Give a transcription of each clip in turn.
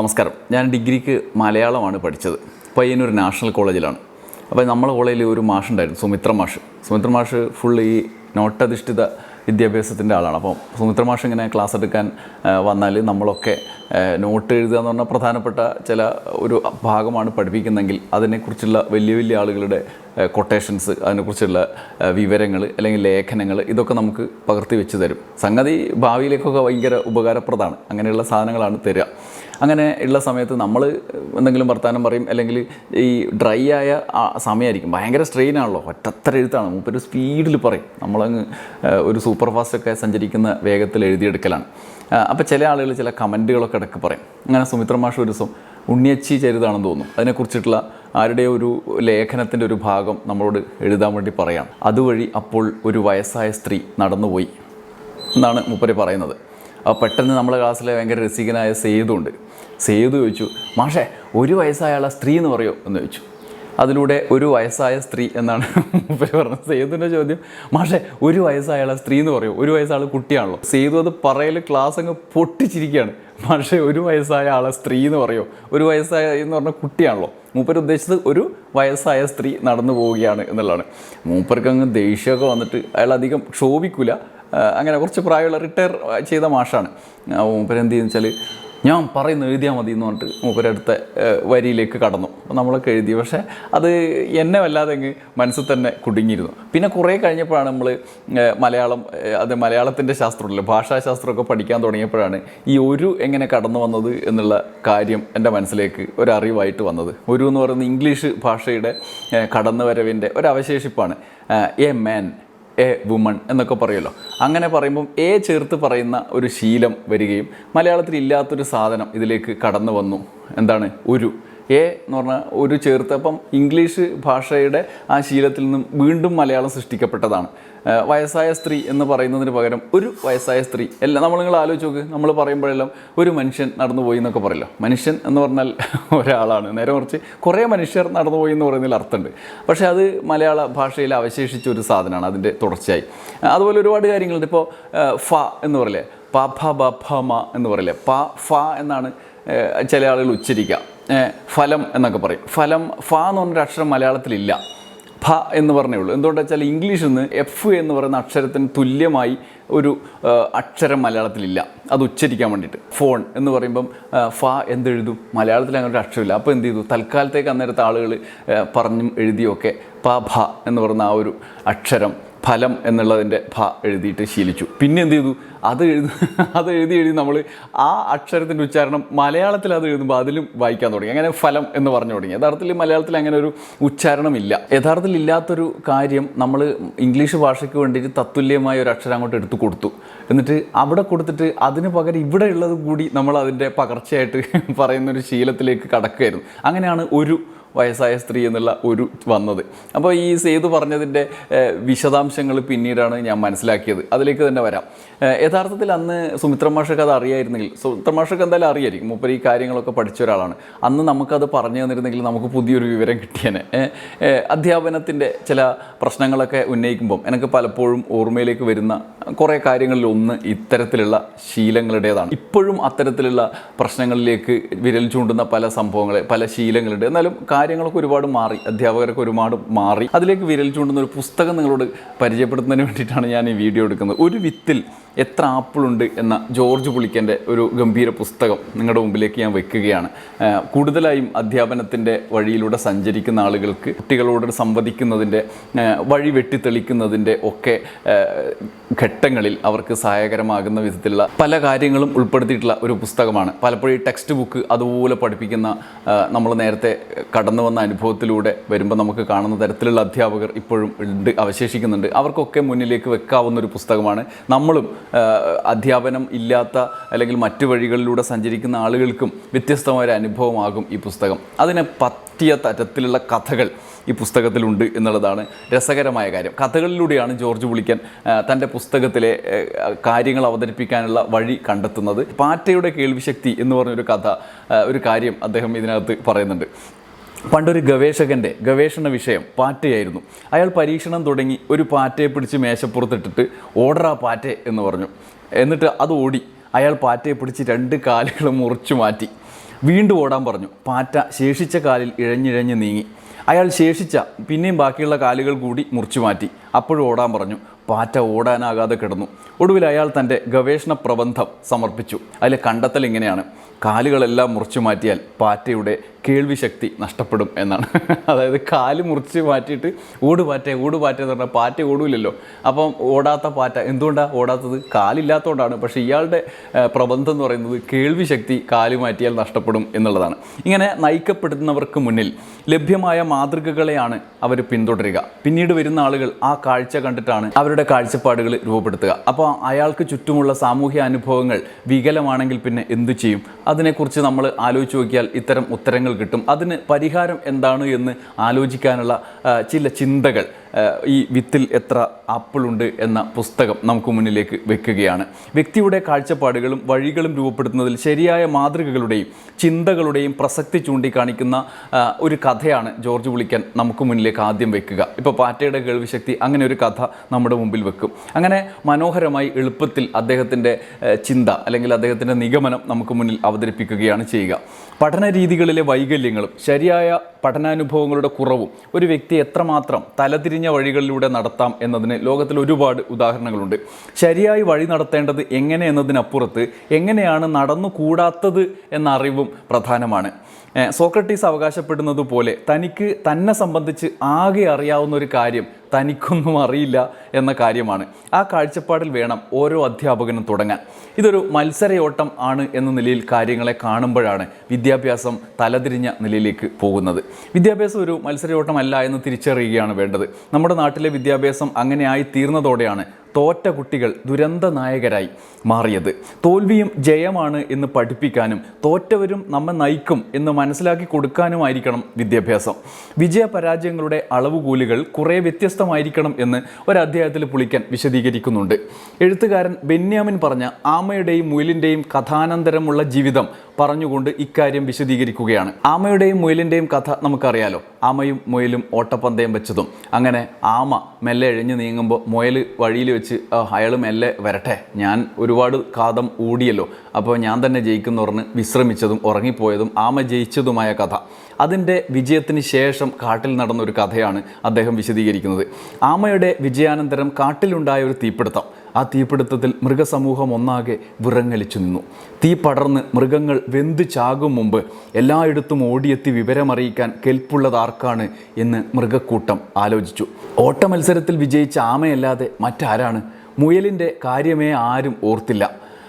നമസ്കാരം. ഞാൻ ഡിഗ്രിക്ക് മലയാളമാണ് പഠിച്ചത്. പയ്യന്നൂർ നാഷണൽ കോളേജിലാണ്. അപ്പോൾ നമ്മളെ കോളേജിൽ ഒരു മാഷുണ്ടായിരുന്നു സുമിത്ര മാഷ്. സുമിത്ര മാഷ് ഫുൾ ഈ നോട്ടധിഷ്ഠിത വിദ്യാഭ്യാസത്തിന്റെ ആളാണ്. അപ്പം സുമിത്ര മാഷ് ഇങ്ങനെ ക്ലാസ് എടുക്കാൻ വന്നാൽ നമ്മളൊക്കെ നോട്ട് എഴുതുക എന്ന് പറഞ്ഞാൽ പ്രധാനപ്പെട്ട ചില ഒരു ഭാഗമാണ് പഠിപ്പിക്കുന്നതെങ്കിൽ അതിനെക്കുറിച്ചുള്ള വലിയ വലിയ ആളുകളുടെ കൊട്ടേഷൻസ് അതിനെക്കുറിച്ചുള്ള വിവരങ്ങൾ അല്ലെങ്കിൽ ലേഖനങ്ങൾ ഇതൊക്കെ നമുക്ക് പകർത്തി വെച്ച് തരും. സംഗതി ഭാവിയിലേക്കൊക്കെ ഭയങ്കര ഉപകാരപ്രദമാണ്. അങ്ങനെയുള്ള സാധനങ്ങളാണ് തരിക അങ്ങനെ ഉള്ള സമയത്ത് നമ്മൾ എന്തെങ്കിലും വർത്തമാനം പറയും അല്ലെങ്കിൽ ഈ ഡ്രൈ ആയ സമയമായിരിക്കും ഭയങ്കര സ്ട്രെയിൻ ആണല്ലോ. ഒറ്റത്തര എഴുത്താണ്. മൂപ്പര് സ്പീഡിൽ പറയും. നമ്മളങ്ങ് ഒരു സൂപ്പർ ഫാസ്റ്റൊക്കെ സഞ്ചരിക്കുന്ന വേഗത്തിൽ എഴുതിയെടുക്കലാണ്. അപ്പോൾ ചില ആളുകൾ ചില കമന്റുകളൊക്കെ ഇടയ്ക്ക് പറയും. അങ്ങനെ സുമിത്ര മാഷ് ഒരു ദിവസം ഉണ്ണിയച്ചി ചരിതാണെന്ന് തോന്നുന്നു. അതിനെക്കുറിച്ചിട്ടുള്ള ആരുടെയോ ഒരു ലേഖനത്തിന്റെ ഒരു ഭാഗം നമ്മളോട് എഴുതാൻ വേണ്ടി പറയാം അതുവഴി അപ്പോൾ ഒരു വയസ്സായ സ്ത്രീ നടന്നുപോയി എന്നാണ് മൂപ്പര് പറയുന്നത്. അപ്പോൾ പെട്ടെന്ന് നമ്മളെ ക്ലാസ്സിലെ ഭയങ്കര രസികനായ സേതു ഉണ്ട്. സേതു ചോദിച്ചു മാഷേ ഒരു വയസ്സായ ആളെ സ്ത്രീ എന്ന് പറയോ? എന്ന് ചോദിച്ചു. അതിലൂടെ ഒരു വയസ്സായ സ്ത്രീ എന്നാണ് മൂപ്പര് പറഞ്ഞത്. സേതുവിന്റെ ചോദ്യം മാഷേ ഒരു വയസ്സായ ആളെ സ്ത്രീ എന്ന് പറയോ? ഒരു വയസ്സായ കുട്ടിയാണല്ലോ. സേതു അത് പറയൽ ക്ലാസ് അങ്ങ് പൊട്ടിച്ചിരിക്കുകയാണ്. മാഷേ ഒരു വയസ്സായ ആളെ സ്ത്രീ എന്ന് പറയോ? ഒരു വയസ്സായ എന്ന് പറഞ്ഞാൽ കുട്ടിയാണല്ലോ. മൂപ്പർ ഉദ്ദേശിച്ചത് ഒരു വയസ്സായ സ്ത്രീ നടന്നു പോവുകയാണ് എന്നുള്ളതാണ്. മൂപ്പർക്ക് അങ്ങ് ദേഷ്യമൊക്കെ വന്നിട്ട് അയാൾ അധികം ക്ഷോഭിക്കില്ല അങ്ങനെ കുറച്ച് പ്രായമുള്ള റിട്ടയർ ചെയ്ത മാഷാണ്. മൂപ്പർ എന്ത് ചെയ്യുന്ന വെച്ചാൽ ഞാൻ പറയുന്ന എഴുതിയാൽ മതി എന്ന് പറഞ്ഞിട്ട് മൂപ്പരടുത്ത വരിയിലേക്ക് കടന്നു. അപ്പോൾ നമ്മളൊക്കെ എഴുതി. പക്ഷേ അത് എന്നെ വല്ലാതെ അങ്ങ് മനസ്സിൽ തന്നെ കുടുങ്ങിയിരുന്നു. പിന്നെ കുറേ കഴിഞ്ഞപ്പോഴാണ് നമ്മൾ മലയാളം അത് മലയാളത്തിന്റെ ശാസ്ത്രമല്ലേ ഭാഷാശാസ്ത്രമൊക്കെ പഠിക്കാൻ തുടങ്ങിയപ്പോഴാണ് ഈ ഒരു എങ്ങനെ കടന്നു വന്നത് എന്നുള്ള കാര്യം എന്റെ മനസ്സിലേക്ക് ഒരു അറിവായിട്ട് വന്നത്. ഒരു എന്ന് പറയുന്നത് ഇംഗ്ലീഷ് ഭാഷയുടെ കടന്നുവരവിന്റെ ഒരു അവശേഷിപ്പാണ്. എ മാൻ എ വുമൺ എന്നൊക്കെ പറയുമല്ലോ. അങ്ങനെ പറയുമ്പം എ ചേർത്ത് പറയുന്ന ഒരു ശീലം വരികയും മലയാളത്തിൽ ഇല്ലാത്തൊരു സാധനം ഇതിലേക്ക് കടന്നു വന്നു. എന്താണ്? ഒരു. എ എന്ന് പറഞ്ഞാൽ ഒരു ചേർത്ത് അപ്പം ഇംഗ്ലീഷ് ഭാഷയുടെ ആ ശീലത്തിൽ നിന്നും വീണ്ടും മലയാളം സൃഷ്ടിക്കപ്പെട്ടതാണ്. വയസ്സായ സ്ത്രീ എന്ന് പറയുന്നതിന് പകരം ഒരു വയസ്സായ സ്ത്രീ. എല്ലാം നമ്മൾ നിങ്ങൾ ആലോചിച്ച് നോക്ക്. നമ്മൾ പറയുമ്പോഴെല്ലാം ഒരു മനുഷ്യൻ നടന്നുപോയി എന്നൊക്കെ പറയല്ലോ. മനുഷ്യൻ എന്ന് പറഞ്ഞാൽ ഒരാളാണ്. നേരെ മറിച്ച് കുറേ മനുഷ്യർ നടന്നുപോയി എന്ന് പറയുന്നതിൽ അർത്ഥമുണ്ട്. പക്ഷേ അത് മലയാള ഭാഷയിൽ അവശേഷിച്ച ഒരു സാധനമാണ് അതിന്റെ തുടർച്ചയായി. അതുപോലെ ഒരുപാട് കാര്യങ്ങളുണ്ട്. ഇപ്പോൾ ഫ എന്ന് പറയില്ലേ? പ ഫ ബ ഫ മ എന്ന് പറയില്ലേ? പ ഫ എന്നാണ് ചില ആളുകൾ ഉച്ചരിക്കുക. ഫലം എന്നൊക്കെ പറയും. ഫലം ഫ എന്ന് പറഞ്ഞൊരു അക്ഷരം മലയാളത്തിലില്ല. ഫ എന്ന് പറഞ്ഞേ ഉള്ളൂ. എന്തുകൊണ്ടാ വെച്ചാൽ ഇംഗ്ലീഷിൽ നിന്ന് എഫ് എന്ന് പറയുന്ന അക്ഷരത്തിന് തുല്യമായി ഒരു അക്ഷരം മലയാളത്തിലില്ല. അത് ഉച്ചരിക്കാൻ വേണ്ടിയിട്ട്. ഫോൺ എന്ന് പറയുമ്പം ഫ എന്തെഴുതും. മലയാളത്തിൽ അങ്ങനെ ഒരു അക്ഷരമില്ല. അപ്പോൾ എന്ത് ചെയ്തു? തൽക്കാലത്തേക്ക് അന്നേരത്തെ ആളുകൾ പറഞ്ഞും എഴുതിയൊക്കെ പ ഭ എന്ന് പറയുന്ന ആ ഒരു അക്ഷരം ഫലം എന്നുള്ളതിന്റെ ഭ എഴുതിയിട്ട് ശീലിച്ചു. പിന്നെ എന്ത് ചെയ്തു? അത് എഴുതി അത് എഴുതി എഴുതി നമ്മൾ ആ അക്ഷരത്തിന്റെ ഉച്ചാരണം മലയാളത്തിൽ അത് എഴുതുമ്പോൾ അതിലും വായിക്കാൻ തുടങ്ങി. അങ്ങനെ ഫലം എന്ന് പറഞ്ഞു തുടങ്ങി. യഥാർത്ഥത്തിൽ മലയാളത്തിൽ അങ്ങനെ ഒരു ഉച്ചാരണമില്ല. യഥാർത്ഥത്തിൽ ഇല്ലാത്തൊരു കാര്യം നമ്മൾ ഇംഗ്ലീഷ് ഭാഷയ്ക്ക് വേണ്ടിയിട്ട് തത്തുല്യമായ ഒരു അക്ഷരം അങ്ങോട്ട് എടുത്തു കൊടുത്തു. എന്നിട്ട് അവിടെ കൊടുത്തിട്ട് അതിന് പകരം ഇവിടെ ഉള്ളത് കൂടി നമ്മൾ അതിന്റെ പകർച്ചയായിട്ട് പറയുന്നൊരു ശീലത്തിലേക്ക് കടക്കുകയായിരുന്നു. അങ്ങനെയാണ് ഒരു വയസ്സായ സ്ത്രീ എന്നുള്ള ഒരു വന്നത്. അപ്പോൾ ഈ സേതു പറഞ്ഞതിന്റെ വിശദാംശങ്ങൾ പിന്നീടാണ് ഞാൻ മനസ്സിലാക്കിയത്. അതിലേക്ക് തന്നെ വരാം. യഥാർത്ഥത്തിൽ അന്ന് സുമിത്ര മാഷക്ക് അത് അറിയായിരുന്നെങ്കിൽ സുമിത്ര മാഷക്ക് എന്തായാലും അറിയായിരിക്കും. മൂപ്പർ ഈ കാര്യങ്ങളൊക്കെ പഠിച്ച ഒരാളാണ്. അന്ന് നമുക്കത് പറഞ്ഞു തന്നിരുന്നെങ്കിൽ നമുക്ക് പുതിയൊരു വിവരം കിട്ടിയേനെ. അധ്യാപനത്തിന്റെ ചില പ്രശ്നങ്ങളൊക്കെ ഉന്നയിക്കുമ്പം എനിക്ക് പലപ്പോഴും ഓർമ്മയിലേക്ക് വരുന്ന കുറേ കാര്യങ്ങളിൽ ഒന്ന് ഇത്തരത്തിലുള്ള ശീലങ്ങളുടേതാണ്. ഇപ്പോഴും അത്തരത്തിലുള്ള പ്രശ്നങ്ങളിലേക്ക് വിരൽ ചൂണ്ടുന്ന പല സംഭവങ്ങളെ പല ശീലങ്ങളുണ്ട്. എന്നാലും കാര്യങ്ങളൊക്കെ ഒരുപാട് മാറി. അധ്യാപകരൊക്കെ ഒരുപാട് മാറി. അതിലേക്ക് വിരൽ ചൂണ്ടുന്ന ഒരു പുസ്തകം നിങ്ങളോട് പരിചയപ്പെടുത്തുന്നതിന് വേണ്ടിയിട്ടാണ് ഞാൻ ഈ വീഡിയോ എടുക്കുന്നത്. ഒരു വിത്തിൽ എത്ര ആപ്പിളുണ്ട് എന്ന ജോർജ് പുളിക്കന്റെ ഒരു ഗംഭീര പുസ്തകം നിങ്ങളുടെ മുമ്പിലേക്ക് ഞാൻ വെക്കുകയാണ്. കൂടുതലായും അധ്യാപനത്തിന്റെ വഴിയിലൂടെ സഞ്ചരിക്കുന്ന ആളുകൾക്ക് കുട്ടികളോട് സംവദിക്കുന്നതിന്റെ വഴി വെട്ടിത്തെളിക്കുന്നതിന്റെ ഒക്കെ ഘട്ടങ്ങളിൽ അവർക്ക് സഹായകരമാകുന്ന വിധത്തിലുള്ള പല കാര്യങ്ങളും ഉൾപ്പെടുത്തിയിട്ടുള്ള ഒരു പുസ്തകമാണ്. പലപ്പോഴും ഈ ടെക്സ്റ്റ് ബുക്ക് അതുപോലെ പഠിപ്പിക്കുന്ന നമ്മൾ നേരത്തെ കടന്നു വന്ന അനുഭവത്തിലൂടെ വരുമ്പോൾ നമുക്ക് കാണുന്ന തരത്തിലുള്ള അധ്യാപകർ ഇപ്പോഴും ഉണ്ട് അവശേഷിക്കുന്നുണ്ട്. അവർക്കൊക്കെ മുന്നിലേക്ക് വെക്കാവുന്ന ഒരു പുസ്തകമാണ്. നമ്മളും അധ്യാപനം ഇല്ലാത്ത അല്ലെങ്കിൽ മറ്റു വഴികളിലൂടെ സഞ്ചരിക്കുന്ന ആളുകൾക്കും വ്യത്യസ്തമായൊരു അനുഭവമാകും ഈ പുസ്തകം. അതിനെ പറ്റിയ തരത്തിലുള്ള കഥകൾ ഈ പുസ്തകത്തിലുണ്ട് എന്നുള്ളതാണ് രസകരമായ കാര്യം. കഥകളിലൂടെയാണ് ജോർജ് പുളിക്കൻ തന്റെ പുസ്തകത്തിലെ കാര്യങ്ങൾ അവതരിപ്പിക്കാനുള്ള വഴി കണ്ടെത്തുന്നത്. പാറ്റയുടെ കേൾവിശക്തി എന്ന് പറഞ്ഞൊരു കഥ ഒരു കാര്യം അദ്ദേഹം ഇതിനകത്ത് പറയുന്നുണ്ട്. പണ്ടൊരു ഗവേഷകന്റെ ഗവേഷണ വിഷയം പാറ്റയായിരുന്നു. അയാൾ പരീക്ഷണം തുടങ്ങി ഒരു പാറ്റയെ പിടിച്ച് മേശപ്പുറത്തിട്ടിട്ട് ഓടറാ പാറ്റെ എന്ന് പറഞ്ഞു. എന്നിട്ട് അത് ഓടി അയാൾ പാറ്റയെ പിടിച്ച് രണ്ട് കാലുകളും മുറിച്ചു മാറ്റി. വീണ്ടും ഓടാൻ പറഞ്ഞു. പാറ്റ ശേഷിച്ച കാലിൽ ഇഴഞ്ഞിഴഞ്ഞ് നീങ്ങി. അയാൾ ശേഷിച്ച പിന്നെയും ബാക്കിയുള്ള കാലുകൾ കൂടി മുറിച്ചു മാറ്റി. അപ്പോഴും ഓടാൻ പറഞ്ഞു. പാറ്റ ഓടാനാകാതെ കിടന്നു. ഒടുവിൽ അയാൾ തന്റെ ഗവേഷണ പ്രബന്ധം സമർപ്പിച്ചു. അതിലെ കണ്ടെത്തൽ ഇങ്ങനെയാണ്. കാലുകളെല്ലാം മുറിച്ചു മാറ്റിയാൽ പാറ്റയുടെ കേൾവിശക്തി നഷ്ടപ്പെടും എന്നാണ്. അതായത് കാൽ മുറിച്ച് മാറ്റിയിട്ട് ഓട് പാറ്റ ഓട് പാറ്റ എന്ന് പറഞ്ഞാൽ പാറ്റ ഓടൂലല്ലോ. അപ്പം ഓടാത്ത പാറ്റ എന്തുകൊണ്ടാണ് ഓടാത്തത്? കാലില്ലാത്തതുകൊണ്ടാണ് പക്ഷേ ഇയാളുടെ പ്രബന്ധം എന്ന് പറയുന്നത് കേൾവിശക്തി കാൽ മാറ്റിയാൽ നഷ്ടപ്പെടും എന്നുള്ളതാണ്. ഇങ്ങനെ നയിക്കപ്പെടുന്നവർക്ക് മുന്നിൽ ലഭ്യമായ മാതൃകകളെയാണ് അവർ പിന്തുടരുക. പിന്നീട് വരുന്ന ആളുകൾ ആ കാഴ്ച കണ്ടിട്ടാണ് അവരുടെ കാഴ്ചപ്പാടുകൾ രൂപപ്പെടുത്തുക. അപ്പോൾ അയാൾക്ക് ചുറ്റുമുള്ള സാമൂഹ്യ അനുഭവങ്ങൾ വികലമാണെങ്കിൽ പിന്നെ എന്തു ചെയ്യും? അതിനെക്കുറിച്ച് നമ്മൾ ആലോചിച്ച് നോക്കിയാൽ ഇത്തരം ഉത്തരങ്ങൾ കിട്ടും. അതിന് പരിഹാരം എന്താണ് എന്ന് ആലോചിക്കാനുള്ള ചില ചിന്തകൾ. ഈ വിത്തിൽ എത്ര ആപ്പിളുണ്ട് എന്ന പുസ്തകം നമുക്ക് മുന്നിലേക്ക് വെക്കുകയാണ്. വ്യക്തിയുടെ കാഴ്ചപ്പാടുകളും വഴികളും രൂപപ്പെടുത്തുന്നതിൽ ശരിയായ മാതൃകകളുടെയും ചിന്തകളുടെയും പ്രസക്തി ചൂണ്ടിക്കാണിക്കുന്ന ഒരു കഥയാണ് ജോർജ് വിളിക്കാൻ നമുക്ക് മുന്നിലേക്ക് ആദ്യം വെക്കുക. ഇപ്പോൾ പാറ്റയുടെ കേൾവിശക്തി അങ്ങനെ ഒരു കഥ നമ്മുടെ മുമ്പിൽ വെക്കും. അങ്ങനെ മനോഹരമായി എളുപ്പത്തിൽ അദ്ദേഹത്തിന്റെ ചിന്ത അല്ലെങ്കിൽ അദ്ദേഹത്തിന്റെ നിഗമനം നമുക്ക് മുന്നിൽ അവതരിപ്പിക്കുകയാണ് ചെയ്യുക. പഠന രീതികളിലെ വൈകല്യങ്ങളും ശരിയായ പഠനാനുഭവങ്ങളുടെ കുറവും ഒരു വ്യക്തി എത്രമാത്രം തലതിരിഞ്ഞ വഴികളിലൂടെ നടത്താം എന്നതിന് ലോകത്തിൽ ഒരുപാട് ഉദാഹരണങ്ങളുണ്ട്. ശരിയായി വഴി നടത്തേണ്ടത് എങ്ങനെ എന്നതിനപ്പുറത്ത് എങ്ങനെയാണ് നടന്നുകൂടാത്തത് എന്ന അറിവും പ്രധാനമാണ്. സോക്രട്ടീസ് അവകാശപ്പെടുന്നത് പോലെ തനിക്ക് തന്നെ സംബന്ധിച്ച് ആകെ അറിയാവുന്ന ഒരു കാര്യം തനിക്കൊന്നും അറിയില്ല എന്ന കാര്യമാണ്. ആ കാഴ്ചപ്പാടിൽ വേണം ഓരോ അധ്യാപകനും തുടങ്ങാൻ. ഇതൊരു മത്സരയോട്ടം ആണ് എന്ന നിലയിൽ കാര്യങ്ങളെ കാണുമ്പോഴാണ് വിദ്യാഭ്യാസം തലതിരിഞ്ഞ നിലയിലേക്ക് പോകുന്നത്. വിദ്യാഭ്യാസം ഒരു മത്സരയോട്ടമല്ല എന്ന് തിരിച്ചറിയുകയാണ് വേണ്ടത്. നമ്മുടെ നാട്ടിലെ വിദ്യാഭ്യാസം അങ്ങനെയായി തീർന്നതോടെയാണ് തോറ്റ കുട്ടികൾ ദുരന്ത നായകരായി മാറിയത്. തോൽവിയും ജയമാണ് എന്ന് പഠിപ്പിക്കാനും തോറ്റവരും നമ്മെ നയിക്കും എന്ന് മനസ്സിലാക്കി കൊടുക്കാനുമായിരിക്കണം വിദ്യാഭ്യാസം. വിജയപരാജയങ്ങളുടെ അളവുകൂലുകൾ കുറേ വ്യത്യസ്തമായിരിക്കണം എന്ന് ഒരധ്യായത്തിൽ പുളിക്കാൻ വിശദീകരിക്കുന്നുണ്ട്. എഴുത്തുകാരൻ ബെന്യാമിൻ പറഞ്ഞ ആമയുടെയും മുയലിന്റെയും കഥാനന്തരമുള്ള ജീവിതം പറഞ്ഞുകൊണ്ട് ഇക്കാര്യം വിശദീകരിക്കുകയാണ്. ആമയുടെയും മുയലിന്റെയും കഥ നമുക്കറിയാലോ. ആമയും മുയലും ഓട്ടപ്പന്തയം വെച്ചതും. അങ്ങനെ ആമ മെല്ലെ എഴിഞ്ഞു നീങ്ങുമ്പോൾ മുയൽ വഴിയിൽ വെച്ച് അയാൾ മെല്ലെ വരട്ടെ. ഞാൻ ഒരുപാട് കാതം ഓടിയല്ലോ അപ്പോൾ ഞാൻ തന്നെ ജയിക്കുന്നു പറഞ്ഞ് വിശ്രമിച്ചതും ഉറങ്ങിപ്പോയതും ആമ ജയിച്ചതുമായ കഥ. അതിന്റെ വിജയത്തിന് ശേഷം കാട്ടിൽ നടന്ന ഒരു കഥയാണ് അദ്ദേഹം വിശദീകരിക്കുന്നത്. ആമയുടെ വിജയാനന്തരം കാട്ടിലുണ്ടായ ഒരു തീപിടുത്തം. ആ തീപിടുത്തത്തിൽ മൃഗസമൂഹം ഒന്നാകെ വിറങ്ങലിച്ചു നിന്നു. തീ പടർന്ന് മൃഗങ്ങൾ വെന്തു ചാകും മുമ്പ് എല്ലായിടത്തും ഓടിയെത്തി വിവരമറിയിക്കാൻ കെൽപ്പുള്ളതാർക്കാണ് എന്ന് മൃഗക്കൂട്ടം ആലോചിച്ചു. ഓട്ട മത്സരത്തിൽ വിജയിച്ച ആമയല്ലാതെ മറ്റാരാണ്? മുയലിന്റെ കാര്യമേ ആരും ഓർത്തില്ല.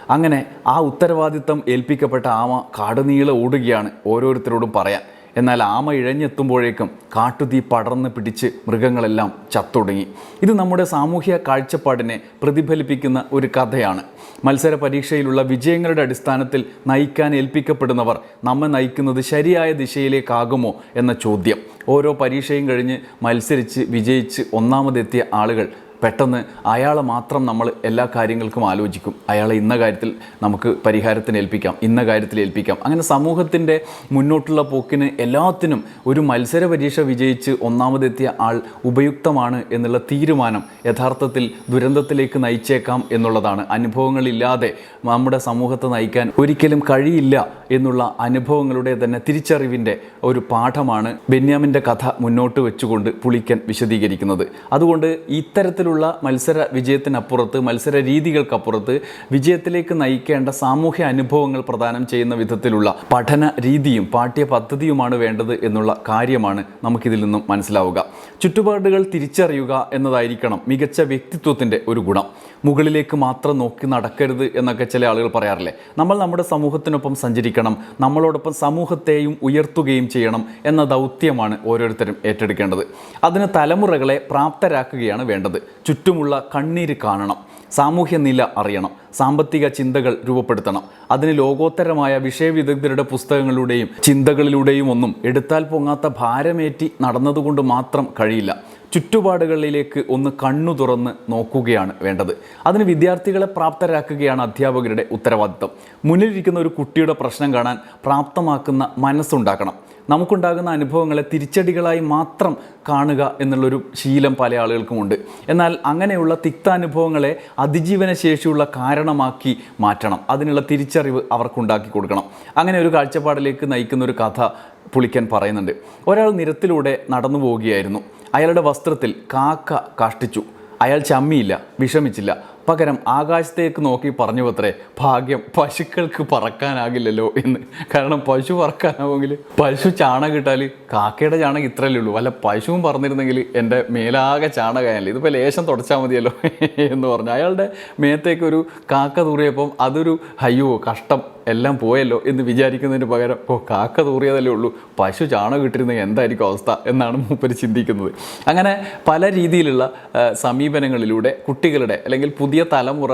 അങ്ങനെ ആ ഉത്തരവാദിത്തം ഏൽപ്പിക്കപ്പെട്ട ആമ കാടുനീളെ ഓടുകയാണ് ഓരോരുത്തരോടും പറയാൻ. എന്നാൽ ആമ ഇഴഞ്ഞെത്തുമ്പോഴേക്കും കാട്ടുതീ പടർന്ന് പിടിച്ച് മൃഗങ്ങളെല്ലാം ചത്തുടങ്ങി. ഇത് നമ്മുടെ സാമൂഹ്യ കാഴ്ചപ്പാടിനെ പ്രതിഫലിപ്പിക്കുന്ന ഒരു കഥയാണ്. മത്സര പരീക്ഷയിലുള്ള വിജയങ്ങളുടെ അടിസ്ഥാനത്തിൽ നയിക്കാൻ ഏൽപ്പിക്കപ്പെടുന്നവർ നമ്മെ നയിക്കുന്നത് ശരിയായ ദിശയിലേക്കാകുമോ എന്ന ചോദ്യം. ഓരോ പരീക്ഷയും കഴിഞ്ഞ് മത്സരിച്ച് വിജയിച്ച് ഒന്നാമതെത്തിയ ആളുകൾ പെട്ടെന്ന് അയാളെ മാത്രം നമ്മൾ എല്ലാ കാര്യങ്ങൾക്കും ആലോചിക്കും. അയാളെ ഇന്ന കാര്യത്തിൽ നമുക്ക് പരിഹാരത്തിന് ഏൽപ്പിക്കാം ഇന്ന കാര്യത്തിൽ ഏൽപ്പിക്കാം. അങ്ങനെ സമൂഹത്തിന്റെ മുന്നോട്ടുള്ള പോക്കിന് എല്ലാത്തിനും ഒരു മത്സര പരീക്ഷ വിജയിച്ച് ഒന്നാമതെത്തിയ ആൾ ഉപയുക്തമാണ് എന്നുള്ള തീരുമാനം യഥാർത്ഥത്തിൽ ദുരന്തത്തിലേക്ക് നയിച്ചേക്കാം എന്നുള്ളതാണ്. അനുഭവങ്ങളില്ലാതെ നമ്മുടെ സമൂഹത്തെ നയിക്കാൻ ഒരിക്കലും കഴിയില്ല എന്നുള്ള അനുഭവങ്ങളുടെ തന്നെ തിരിച്ചറിവിന്റെ ഒരു പാഠമാണ് ബെന്യാമിന്റെ കഥ മുന്നോട്ട് വെച്ചുകൊണ്ട് പുളിക്കൻ വിശദീകരിക്കുന്നത്. അതുകൊണ്ട് ഇത്തരത്തിലുള്ള മത്സര വിജയത്തിനപ്പുറത്ത് മത്സര രീതികൾക്കപ്പുറത്ത് വിജയത്തിലേക്ക് നയിക്കേണ്ട സാമൂഹ്യ അനുഭവങ്ങൾ പ്രദാനം ചെയ്യുന്ന വിധത്തിലുള്ള പഠന രീതിയും പാഠ്യ പദ്ധതിയുമാണ് വേണ്ടത് എന്നുള്ള കാര്യമാണ് നമുക്കിതിൽ നിന്നും മനസ്സിലാവുക. ചുറ്റുപാടുകൾ തിരിച്ചറിയുക എന്നതായിരിക്കണം മികച്ച വ്യക്തിത്വത്തിന്റെ ഒരു ഗുണം. മുകളിലേക്ക് മാത്രം നോക്കി നടക്കരുത് എന്നൊക്കെ ചില ആളുകൾ പറയാറില്ലേ? നമ്മൾ നമ്മുടെ സമൂഹത്തിനൊപ്പം സഞ്ചരിക്കണം നമ്മളോടൊപ്പം സമൂഹത്തെയും ഉയർത്തുകയും ചെയ്യണം എന്ന ദൗത്യമാണ് ഓരോരുത്തരും ഏറ്റെടുക്കേണ്ടത്. അതിന് തലമുറകളെ പ്രാപ്തരാക്കുകയാണ് വേണ്ടത്. ചുറ്റുമുള്ള കണ്ണീര് കാണണം. സാമൂഹ്യ നില അറിയണം. സാമ്പത്തിക ചിന്തകൾ രൂപപ്പെടുത്തണം. അതിന് ലോകോത്തരമായ വിഷയവിദഗ്ധരുടെ പുസ്തകങ്ങളിലൂടെയും ചിന്തകളിലൂടെയും ഒന്നും എടുത്താൽ പൊങ്ങാത്ത ഭാരമേറ്റി നടന്നതുകൊണ്ട് മാത്രം കഴിയില്ല. ചുറ്റുപാടുകളിലേക്ക് ഒന്ന് കണ്ണു തുറന്ന് നോക്കുകയാണ് വേണ്ടത്. അതിന് വിദ്യാർത്ഥികളെ പ്രാപ്തരാക്കുകയാണ് അധ്യാപകരുടെ ഉത്തരവാദിത്തം. മുന്നിലിരിക്കുന്ന ഒരു കുട്ടിയുടെ പ്രശ്നം കാണാൻ പ്രാപ്തമാക്കുന്ന മനസ്സുണ്ടാക്കണം. നമുക്കുണ്ടാകുന്ന അനുഭവങ്ങളെ തിരിച്ചടികളായി മാത്രം കാണുക എന്നുള്ളൊരു ശീലം പല ആളുകൾക്കുമുണ്ട്. എന്നാൽ അങ്ങനെയുള്ള തിക്താനുഭവങ്ങളെ അതിജീവന ശേഷിയുള്ള കാരണമാക്കി മാറ്റണം. അതിനുള്ള തിരിച്ചറിവ് അവർക്കുണ്ടാക്കി കൊടുക്കണം. അങ്ങനെ ഒരു കാഴ്ചപ്പാടിലേക്ക് നയിക്കുന്ന ഒരു കഥ പുളിക്കൻ പറയുന്നുണ്ട്. ഒരാൾ നിരത്തിലൂടെ നടന്നു പോവുകയായിരുന്നു. അയാളുടെ വസ്ത്രത്തിൽ കാക്ക കാഷ്ടിച്ചു. അയാൾ ചമ്മിയില്ല വിഷമിച്ചില്ല. പകരം ആകാശത്തേക്ക് നോക്കി പറഞ്ഞു പത്രേ ഭാഗ്യം പശുക്കൾക്ക് പറക്കാനാകില്ലല്ലോ എന്ന്. കാരണം പശു പറക്കാനാവുമെങ്കിൽ പശു ചാണകം ഇട്ടാൽ കാക്കയുടെ ചാണകം ഇത്രയല്ലേ ഉള്ളൂ. വല്ല പശുവും പറഞ്ഞിരുന്നെങ്കിൽ എന്റെ മേലാകെ ചാണകമായല്ലേ ഇതിപ്പോൾ ലേശം തുടച്ചാൽ മതിയല്ലോ എന്ന് പറഞ്ഞു. അയാളുടെ മേത്തേക്ക് ഒരു കാക്ക തൂറിയപ്പം അതൊരു അയ്യോ കഷ്ടം. എല്ലാം പോയല്ലോ എന്ന് വിചാരിക്കുന്നതിന് പകരം ഓ കാക്ക തൂറിയതല്ലേ ഉള്ളൂ. പശു ചാണകം ഇട്ടിരുന്നെങ്കിൽ എന്തായിരിക്കും അവസ്ഥ? എന്നാണ് മൂപ്പർ ചിന്തിക്കുന്നത്. അങ്ങനെ പല രീതിയിലുള്ള സമീപനങ്ങളിലൂടെ കുട്ടികളുടെ അല്ലെങ്കിൽ പുതിയ തലമുറ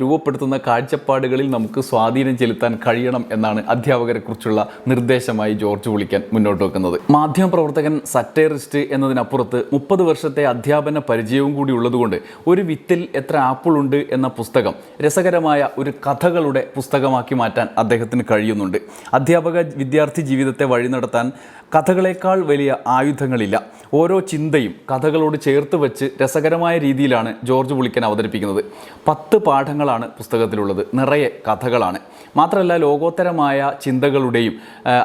രൂപപ്പെടുത്തുന്ന കാഴ്ചപ്പാടുകളിൽ നമുക്ക് സ്വാധീനം ചെലുത്താൻ കഴിയണം എന്നാണ് അധ്യാപകരെക്കുറിച്ചുള്ള നിർദ്ദേശമായി ജോർജ് വിളിക്കാൻ മുന്നോട്ട് വെക്കുന്നത്. മാധ്യമപ്രവർത്തകൻ സറ്റേറിസ്റ്റ് എന്നതിനപ്പുറത്ത് മുപ്പത് വർഷത്തെ അധ്യാപന പരിചയവും കൂടി ഉള്ളതുകൊണ്ട് ഒരു വിത്തിൽ എത്ര ആപ്പിളുണ്ട് എന്ന പുസ്തകം രസകരമായ ഒരു കഥകളുടെ പുസ്തകമാക്കി മാറ്റാൻ അദ്ദേഹത്തിന് കഴിയുന്നുണ്ട്. അധ്യാപക വിദ്യാർത്ഥി ജീവിതത്തെ വഴി നടത്താൻ കഥകളേക്കാൾ വലിയ ആയുധങ്ങളില്ല. ഓരോ ചിന്തയും കഥകളോട് ചേർത്ത് വെച്ച് രസകരമായ രീതിയിലാണ് ജോർജ് പുളിക്കൻ അവതരിപ്പിക്കുന്നത്. പത്ത് പാഠങ്ങളാണ് പുസ്തകത്തിലുള്ളത്. നിറയെ കഥകളാണ്. മാത്രമല്ല ലോകോത്തരമായ ചിന്തകളുടെയും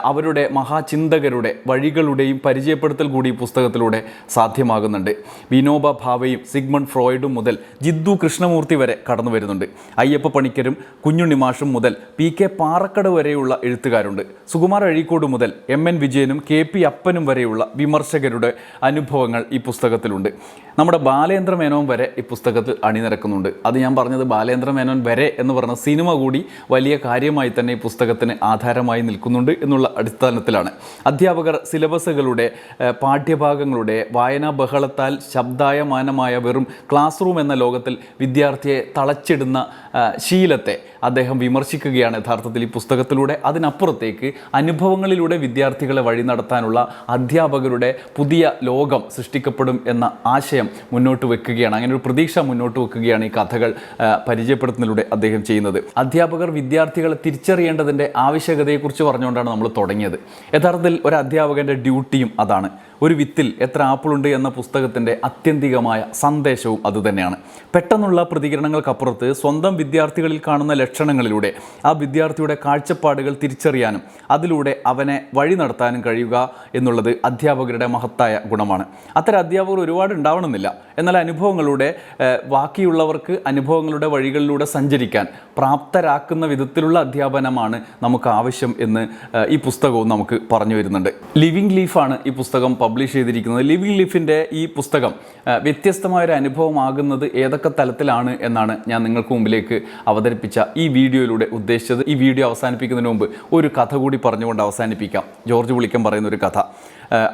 അവരുടെ മഹാചിന്തകരുടെ വഴികളുടെയും പരിചയപ്പെടുത്തൽ കൂടി പുസ്തകത്തിലൂടെ സാധ്യമാകുന്നുണ്ട്. വിനോബ ഭാവയും സിഗ്മണ്ട് ഫ്രോയിഡും മുതൽ ജിദ്ദു കൃഷ്ണമൂർത്തി വരെ കടന്നു വരുന്നുണ്ട്. അയ്യപ്പ പണിക്കരും കുഞ്ഞുണ്ണി മാഷും മുതൽ പി കെ പാറക്കട് വരെയുള്ള എഴുത്തുകാരുണ്ട്. സുകുമാർ അഴീക്കോട് മുതൽ എം എൻ വിജയനും കെ പി അപ്പനും വരെയുള്ള വിമർശകരുടെ അനുഭവങ്ങൾ ഈ പുസ്തകത്തിലുണ്ട്. നമ്മുടെ ബാലേന്ദ്ര മേനോൻ വരെ ഈ പുസ്തകത്തിൽ അണിനിരക്കുന്നുണ്ട്. അത് ഞാൻ പറഞ്ഞത് ബാലേന്ദ്ര മേനോൻ വരെ എന്ന് പറഞ്ഞ സിനിമ കൂടി വലിയ കാര്യമായി തന്നെ ഈ പുസ്തകത്തിന് ആധാരമായി നിൽക്കുന്നുണ്ട് എന്നുള്ള അടിസ്ഥാനത്തിലാണ്. അധ്യാപകർ സിലബസുകളുടെ പാഠ്യഭാഗങ്ങളുടെ വായനാ ബഹളത്താൽ ശബ്ദായമാനമായ വെറും ക്ലാസ് റൂം എന്ന ലോകത്തിൽ വിദ്യാർത്ഥിയെ തളച്ചിടുന്ന ശീലത്തെ അദ്ദേഹം വിമർശിക്കുകയാണ് യഥാർത്ഥത്തിൽ ഈ പുസ്തകത്തിലൂടെ. അതിനപ്പുറത്തേക്ക് അനുഭവങ്ങളിലൂടെ വിദ്യാർത്ഥികളെ വഴി നടത്താനുള്ള അധ്യാപകരുടെ പുതിയ ലോകം സൃഷ്ടിക്കപ്പെടും എന്ന ആശയം മുന്നോട്ട് വെക്കുകയാണ്. അങ്ങനെ ഒരു പ്രതീക്ഷ മുന്നോട്ട് വെക്കുകയാണ് ഈ കഥകൾ പരിചയപ്പെടുത്തുന്നതിലൂടെ അദ്ദേഹം ചെയ്യുന്നത്. അധ്യാപകർ വിദ്യാർത്ഥികളെ തിരിച്ചറിയേണ്ടതിന്റെ ആവശ്യകതയെക്കുറിച്ച് പറഞ്ഞുകൊണ്ടാണ് നമ്മൾ തുടങ്ങിയത്. യഥാർത്ഥത്തിൽ ഒരു അധ്യാപകന്റെ ഡ്യൂട്ടിയും അതാണ്. ഒരു വിത്തിൽ എത്ര ആപ്പിളുണ്ട് എന്ന പുസ്തകത്തിന്റെ അത്യന്തികമായ സന്ദേശവും അതുതന്നെയാണ്. പെട്ടെന്നുള്ള പ്രതികരണങ്ങൾക്കപ്പുറത്ത് സ്വന്തം വിദ്യാർത്ഥികളിൽ കാണുന്ന ലക്ഷണങ്ങളിലൂടെ ആ വിദ്യാർത്ഥിയുടെ കാഴ്ചപ്പാടുകൾ തിരിച്ചറിയാനും അതിലൂടെ അവനെ വഴി നടത്താനും കഴിയുക എന്നുള്ളത് അധ്യാപകരുടെ മഹത്തായ ഗുണമാണ്. അത്തരം അധ്യാപകർ ഒരുപാട് ഉണ്ടാവണമെന്നില്ല. എന്നാൽ അനുഭവങ്ങളുടെ ബാക്കിയുള്ളവർക്ക് അനുഭവങ്ങളുടെ വഴികളിലൂടെ സഞ്ചരിക്കാൻ പ്രാപ്തരാക്കുന്ന വിധത്തിലുള്ള അധ്യാപനമാണ് നമുക്ക് ആവശ്യം എന്ന് ഈ പുസ്തകവും നമുക്ക് പറഞ്ഞു വരുന്നുണ്ട്. ലിവിങ് ലീഫാണ് ഈ പുസ്തകം പബ്ലിഷ് ചെയ്തിരിക്കുന്നത് ലിവിങ് ലിഫിന്റെ ഈ പുസ്തകം വ്യത്യസ്തമായൊരു അനുഭവമാകുന്നത് ഏതൊക്കെ തലത്തിലാണ് എന്നാണ് ഞാൻ നിങ്ങൾക്ക് മുമ്പിലേക്ക് അവതരിപ്പിച്ച ഈ വീഡിയോയിലൂടെ ഉദ്ദേശിച്ചത്. ഈ വീഡിയോ അവസാനിപ്പിക്കുന്നതിന് മുമ്പ് ഒരു കഥ കൂടി പറഞ്ഞുകൊണ്ട് അവസാനിപ്പിക്കാം. ജോർജ് വിളിക്കം പറയുന്ന ഒരു കഥ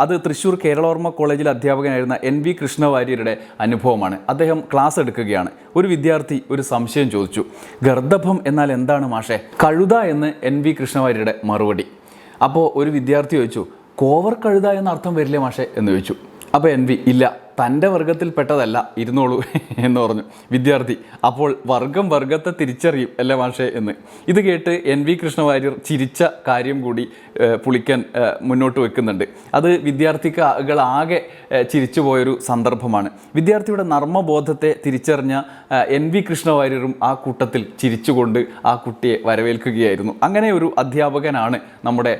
അത് തൃശ്ശൂർ കേരളോർമ്മ കോളേജിൽ അധ്യാപകനായിരുന്ന എൻ വി കൃഷ്ണവാര്യരുടെ അനുഭവമാണ്. അദ്ദേഹം ക്ലാസ് എടുക്കുകയാണ്. ഒരു വിദ്യാർത്ഥി ഒരു സംശയം ചോദിച്ചു. ഗർദഭം എന്നാൽ എന്താണ് മാഷേ? കഴുത എന്ന് എൻ വി കൃഷ്ണവാര്യരുടെ മറുപടി. അപ്പോൾ ഒരു വിദ്യാർത്ഥി ചോദിച്ചു. കോവർ കഴുത എന്ന അർത്ഥം വരില്ലേ മാഷെ എന്ന് ചോദിച്ചു. അപ്പോൾ എൻ വി ഇല്ല. തന്റെ വർഗത്തിൽപ്പെട്ടതല്ല ഇരുന്നോളൂ എന്ന് പറഞ്ഞു. വിദ്യാർത്ഥി അപ്പോൾ വർഗം വർഗത്തെ തിരിച്ചറിയും അല്ലേ മാഷേ എന്ന്. ഇത് കേട്ട് എൻ വി കൃഷ്ണവാര്യർ ചിരിച്ച കാര്യം കൂടി പുളിക്കൻ മുന്നോട്ട് വെക്കുന്നുണ്ട്. അത് വിദ്യാർത്ഥികളാകെ ചിരിച്ചു പോയൊരു സന്ദർഭമാണ്. വിദ്യാർത്ഥിയുടെ നർമ്മബോധത്തെ തിരിച്ചറിഞ്ഞ എൻ വി കൃഷ്ണവാര്യരും ആ കൂട്ടത്തിൽ ചിരിച്ചുകൊണ്ട് ആ കുട്ടിയെ വരവേൽക്കുകയായിരുന്നു. അങ്ങനെ ഒരു അധ്യാപകനാണ് നമ്മുടെ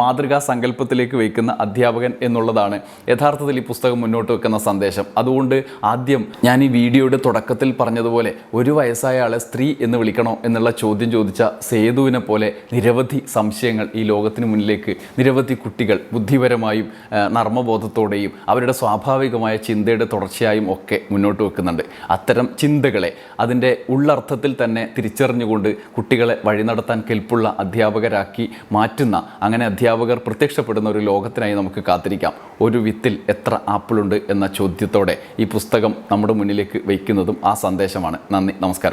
മാതൃകാ സങ്കല്പത്തിലേക്ക് വയ്ക്കുന്ന അധ്യാപകൻ എന്നുള്ളതാണ്. യഥാർത്ഥത്തിൽ ഈ പുസ്തകം മുന്നോട്ട് വെക്കുന്ന സന്ദേശം അതുകൊണ്ട് ആദ്യം ഞാൻ ഈ വീഡിയോയുടെ തുടക്കത്തിൽ പറഞ്ഞതുപോലെ ഒരു വയസ്സായ ആളെ സ്ത്രീ എന്ന് വിളിക്കണോ എന്നുള്ള ചോദ്യം ചോദിച്ച സേതുവിനെ പോലെ നിരവധി സംശയങ്ങൾ ഈ ലോകത്തിന് മുന്നിലേക്ക് നിരവധി കുട്ടികൾ ബുദ്ധിപരമായും നർമ്മബോധത്തോടെയും അവരുടെ സ്വാഭാവികമായ ചിന്തയുടെ തുടർച്ചയായും ഒക്കെ മുന്നോട്ട് വെക്കുന്നുണ്ട്. അത്തരം ചിന്തകളെ അതിന്റെ ഉള്ളർത്ഥത്തിൽ തന്നെ തിരിച്ചറിഞ്ഞുകൊണ്ട് കുട്ടികളെ വഴി നടത്താൻ കെൽപ്പുള്ള അധ്യാപകരാക്കി മാറ്റുന്ന അങ്ങനെ അധ്യാപകർ പ്രത്യക്ഷപ്പെടുന്ന ഒരു ലോകത്തിനായി നമുക്ക് കാത്തിരിക്കാം. ഒരു വിത്തിൽ എത്ര ആപ്പിളുണ്ട് എന്ന ചോദ്യത്തോടെ ഈ പുസ്തകം നമ്മുടെ മുന്നിലേക്ക് വയ്ക്കുന്നതും ആ സന്ദേശമാണ്. നന്ദി നമസ്കാരം.